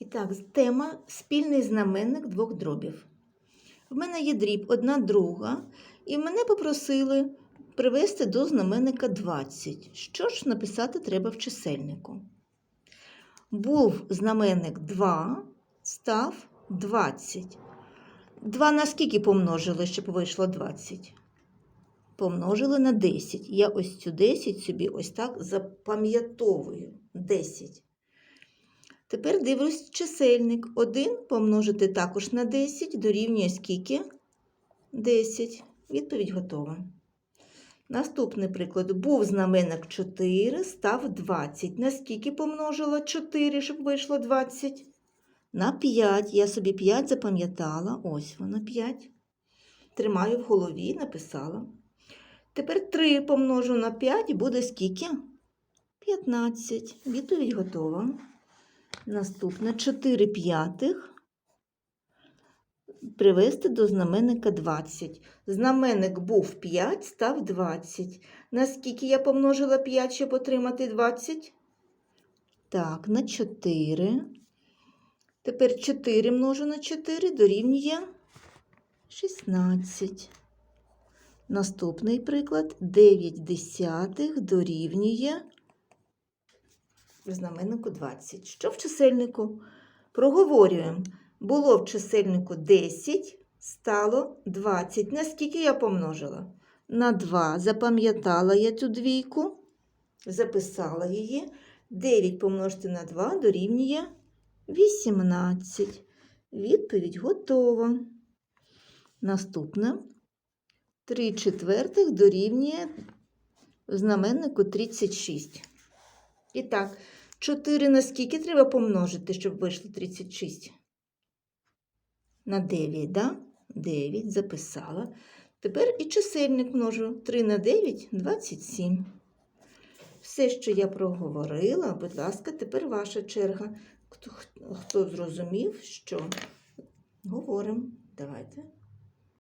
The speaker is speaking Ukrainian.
І так, тема спільний знаменник двох дробів. В мене є дріб одна друга, і мене попросили привести до знаменника 20. Що ж написати треба в чисельнику? Був знаменник 2, став 20. 2 на скільки помножили, щоб вийшло 20? Помножили на 10. Я ось цю 10 собі ось так запам'ятовую. 10. Тепер дивлюсь чисельник. 1 помножити також на 10 дорівнює скільки? 10. Відповідь готова. Наступний приклад. Був знаменник 4, став 20. На скільки помножила 4, щоб вийшло 20? На 5. Я собі 5 запам'ятала. Ось воно 5. Тримаю в голові, написала. Тепер 3 помножу на 5 і буде скільки? 15. Відповідь готова. Наступне 4 п'ятих привести до знаменника 20. Знаменник був 5, став 20. Наскільки я помножила 5, щоб отримати 20? Так, на 4. Тепер 4 множу на 4 дорівнює 16. Наступний приклад 9 десятих дорівнює в знаменнику 20. Що в чисельнику? Проговорюємо. Було в чисельнику 10, стало 20. Наскільки я помножила? На 2. Запам'ятала я цю двійку, записала її. 9 помножити на 2 дорівнює 18. Відповідь готова. Наступне. 3 четвертих дорівнює знаменнику 36. І так, 4 на скільки треба помножити, щоб вийшло 36? На 9, да? 9 записала. Тепер і чисельник множу. 3 на 9 – 27. Все, що я проговорила, будь ласка, тепер ваша черга. Хто, хто зрозумів, що говоримо? Давайте.